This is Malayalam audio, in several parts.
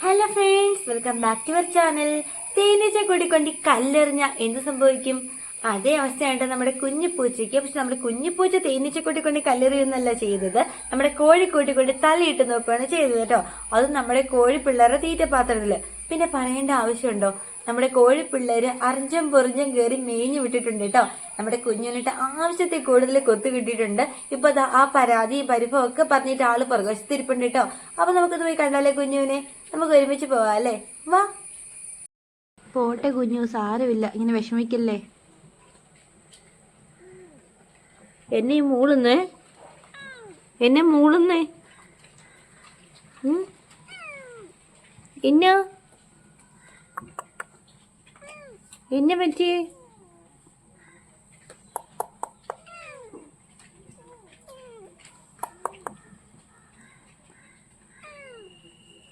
Hello friends welcome back to our channel തേനീച്ച കൂടിക്കൊണ്ട് കല്ലെറിഞ്ഞ എന്ത് സംഭവിക്കും? അതേ അവസ്ഥയാണ് നമ്മുടെ കുഞ്ഞു പൂച്ചയ്ക്ക്. പക്ഷെ നമ്മുടെ കുഞ്ഞു പൂച്ച തേനീച്ച കൂട്ടിക്കൊണ്ട് കല്ലെറിയുന്നല്ല ചെയ്തത്. നമ്മുടെ കോഴി കൂട്ടിക്കൊണ്ട് തലയിട്ട് നോക്കുകയാണ് ചെയ്തത് കേട്ടോ. അത് നമ്മുടെ കോഴി പിള്ളേരുടെ തീറ്റപാത്രത്തിൽ. പിന്നെ പറയേണ്ട ആവശ്യമുണ്ടോ? നമ്മുടെ കോഴി പിള്ളേര് അറിഞ്ഞും പൊറിഞ്ഞും കയറി മേഞ്ഞു വിട്ടിട്ടുണ്ട് കേട്ടോ. നമ്മുടെ കുഞ്ഞിനിട്ട് ആവശ്യത്തിൽ കൂടുതൽ കൊത്തു കിട്ടിയിട്ടുണ്ട്. ഇപ്പൊ ആ പരാതി പരിഭവം ഒക്കെ പറഞ്ഞിട്ട് ആൾ പ്രകോശത്തിരിപ്പുണ്ട് കേട്ടോ. അപ്പൊ നമുക്കത് പോയി കണ്ടാലേ കുഞ്ഞുവിനെ? നമുക്ക് ഒരുമിച്ച് പോവാം അല്ലേ? വാ. പോട്ടെ കുഞ്ഞു സാരമില്ല. ഇങ്ങനെ വിഷമിക്കല്ലേ? എന്നെ മൂളുന്നേ? എന്നെ മൂളുന്നേ? എന്നാ എന്നെ പറ്റിയേ?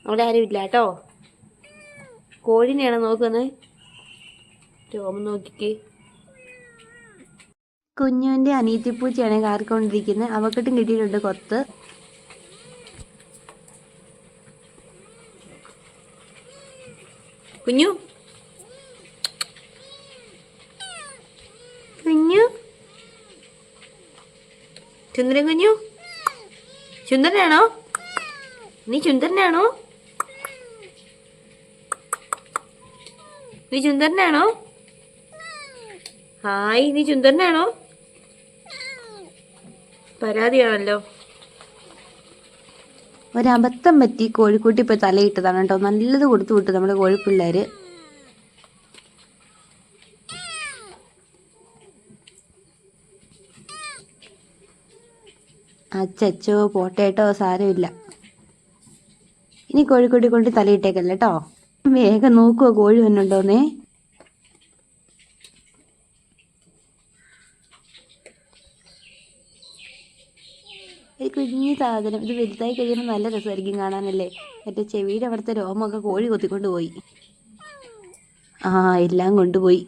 അവിടെ ആരും ഇല്ല കേട്ടോ. കോഴിനെയാണ് നോക്കുന്നത്. രോമം നോക്കിക്ക്. കുഞ്ഞുവിന്റെ അനീത്തിപ്പൂച്ചയാണ് കാറിക്കൊണ്ടിരിക്കുന്നത്. അവക്കിട്ടും കിട്ടിയിട്ടുണ്ട് കൊത്ത്. കുഞ്ഞു. കുഞ്ഞു. ചുന്ദരൻ കുഞ്ഞു. ചുന്ദരനാണോ നീ ചുന്ദരനാണോ നീ ചുന്ദരനാണോ ഹായ് നീ ചുന്ദരനാണോ പരാതിയാണല്ലോ. ഒരബദ്ധം പറ്റി കോഴിക്കുട്ടി ഇപ്പൊ തലയിട്ടതാണ് കേട്ടോ. നല്ലത് കൊടുത്തു വിട്ടു നമ്മുടെ കോഴിപ്പിള്ളേര്. അച്ചച്ചോ പോട്ടേട്ടോ സാരമില്ല. ഇനി കോഴിക്കോട്ടി കൊണ്ട് തലയിട്ടേക്കല്ലേ കേട്ടോ വേഗം നോക്കുക കോഴി വന്നുണ്ടോന്നേ? ഒരു കുഞ്ഞു സാധനം ഇത് വലുതായി കഴിയുമ്പോൾ നല്ല രസമായിരിക്കും കാണാനല്ലേ? മറ്റേ ചെവിയുടെ അവിടുത്തെ രോമൊക്കെ കോഴി കൊത്തിക്കൊണ്ട് പോയി. ആ എല്ലാം കൊണ്ടുപോയി.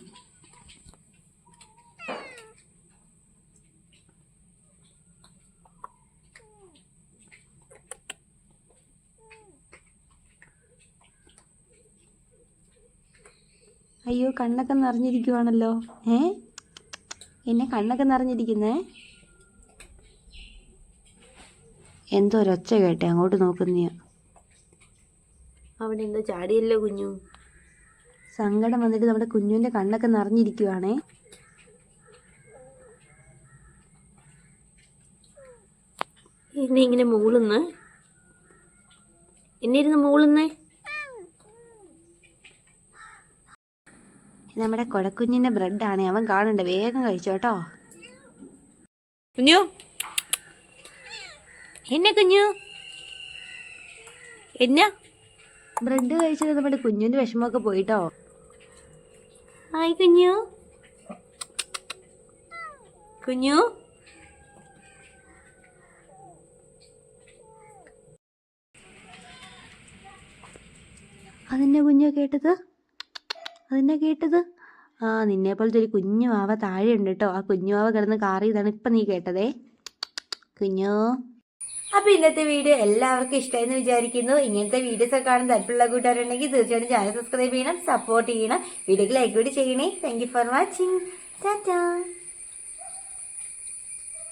അയ്യോ കണ്ണൊക്കെ നിറഞ്ഞിരിക്കുവാണല്ലോ. ഏ? എന്നെ കണ്ണൊക്കെ നിറഞ്ഞിരിക്കുന്നേ? എന്തോ ഒരൊച്ച കേട്ടെ അങ്ങോട്ട് നോക്കുന്നയാ അവിടെ എന്തോ ചാടിയല്ലോ കുഞ്ഞു. സങ്കടം വന്നിട്ട് നമ്മുടെ കുഞ്ഞുവിന്റെ കണ്ണൊക്കെ നിറഞ്ഞിരിക്കുവാണേ. എന്നെ ഇങ്ങനെ മൂളുന്ന്? എന്നെ ഇരുന്ന് മൂളുന്നേ? നമ്മുടെ കൊടക്കുഞ്ഞിന്റെ ആണ്. അവൻ കാണണ്ട വേഗം കഴിച്ചോ കേട്ടോ. കുഞ്ഞു. എന്നെ കുഞ്ഞു. എന്നാ? ബ്രെഡ് കഴിച്ചത് നമ്മുടെ കുഞ്ഞുന്റെ വിഷമമൊക്കെ പോയിട്ടോ. ഹായ് കുഞ്ഞു. കുഞ്ഞു. അതെന്നെ കുഞ്ഞു കേട്ടത്? അതെന്നെ കേട്ടത്? ആ നിന്നെ പോലത്തെ ഒരു കുഞ്ഞു വാവ താഴെ ഉണ്ട് കേട്ടോ ആ കുഞ്ഞു വാവ കിടന്ന് കാറിയതാണ് ഇപ്പൊ നീ കേട്ടതേ. കുഞ്ഞോ? അപ്പൊ ഇന്നത്തെ വീഡിയോ എല്ലാവർക്കും ഇഷ്ടമായെന്ന് വിചാരിക്കുന്നു. ഇങ്ങനത്തെ വീഡിയോസ് ഒക്കെ കാണാൻ താല്പര്യമുള്ള കൂട്ടുകാരുണ്ടെങ്കിൽ തീർച്ചയായിട്ടും ചാനൽ സബ്സ്ക്രൈബ് ചെയ്യണം സപ്പോർട്ട് ചെയ്യണം വീഡിയോക്ക് ലൈക്ക് കൂടി ചെയ്യണേ. Thank for watching Tata